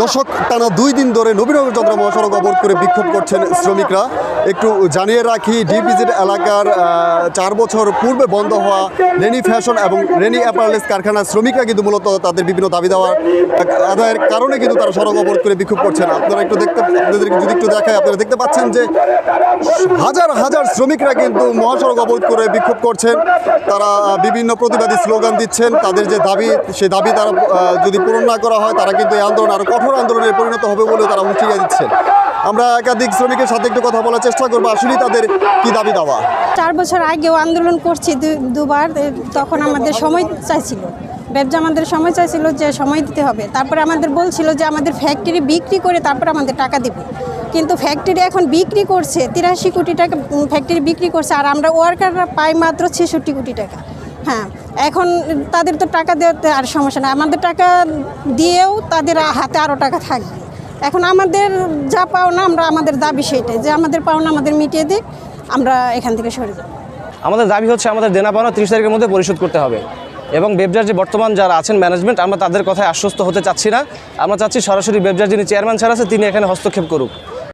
দশক টানা দুই দিন ধরে নবীনগর চন্দ্র মহাসড়ক অবরোধ করে বিক্ষোভ করছেন শ্রমিকরা। একটু জানিয়ে রাখি ডিপিজিট এলাকার চার বছর পূর্বে বন্ধ হওয়া রেনি ফ্যাশন এবং রেনি অ্যাপারেলস কারখানার শ্রমিকরা কিন্তু মূলত তাদের বিভিন্ন দাবি দেওয়ার আদায়ের কারণে কিন্তু তারা সড়ক অবরোধ করে বিক্ষোভ করছেন। আপনারা একটু দেখতে, আপনাদেরকে যদি একটু দেখায় আপনারা দেখতে পাচ্ছেন যে হাজার হাজার শ্রমিকরা কিন্তু মহাসড়ক অবরোধ করে বিক্ষোভ করছেন। তারা বিভিন্ন প্রতিবাদী স্লোগান দিচ্ছেন। তাদের যে দাবি সেই দাবি তারা যদি পূরণ না করা হয়, তারা কিন্তু এই আন্দোলন আরও কঠোর আন্দোলনে পরিণত হবে বলেও তারা হুঁশিয়ারি দিচ্ছেন। আমরা একাধিক শ্রমিকের সাথে একটু কথা বলার চেষ্টা করব। আসলেই তাদের কি দাবি দাওয়া? চার বছর আগেও আন্দোলন করছি দুবার তখন আমাদের সময় চাইছিল। ব্যবসা আমাদের সময় চাইছিল যে সময় দিতে হবে। তারপরে আমাদের বলছিল যে আমাদের ফ্যাক্টরি বিক্রি করে তারপর আমাদের টাকা দেবে। কিন্তু ফ্যাক্টরি এখন বিক্রি করছে, তিরাশি কোটি টাকা ফ্যাক্টরি বিক্রি করছে, আর আমরা ওয়ার্কাররা পাই মাত্র ছেষট্টি কোটি টাকা। হ্যাঁ এখন তাদের তো টাকা দেওয়াতে আর সমস্যা না আমাদের টাকা দিয়েও তাদের হাতে আরও টাকা থাকবে। এখন আমাদের যা পাওনা, আমরা আমাদের দাবি সেটাই। যে আমাদের পাওনা আমাদের মিটিয়ে দিক, আমরা এখান থেকে সরে যাব। আমাদের দাবি হচ্ছে আমাদের দেনা পাওনা তিরিশ তারিখের মধ্যে পরিশোধ করতে হবে। এবং বেবজার যে বর্তমান যারা আছেন ম্যানেজমেন্ট আমরা তাদের কথায় আশ্বস্ত হতে চাচ্ছি না। আমরা চাচ্ছি সরাসরি বেবজার যিনি চেয়ারম্যান স্যার আছে, তিনি এখানে হস্তক্ষেপ করুক।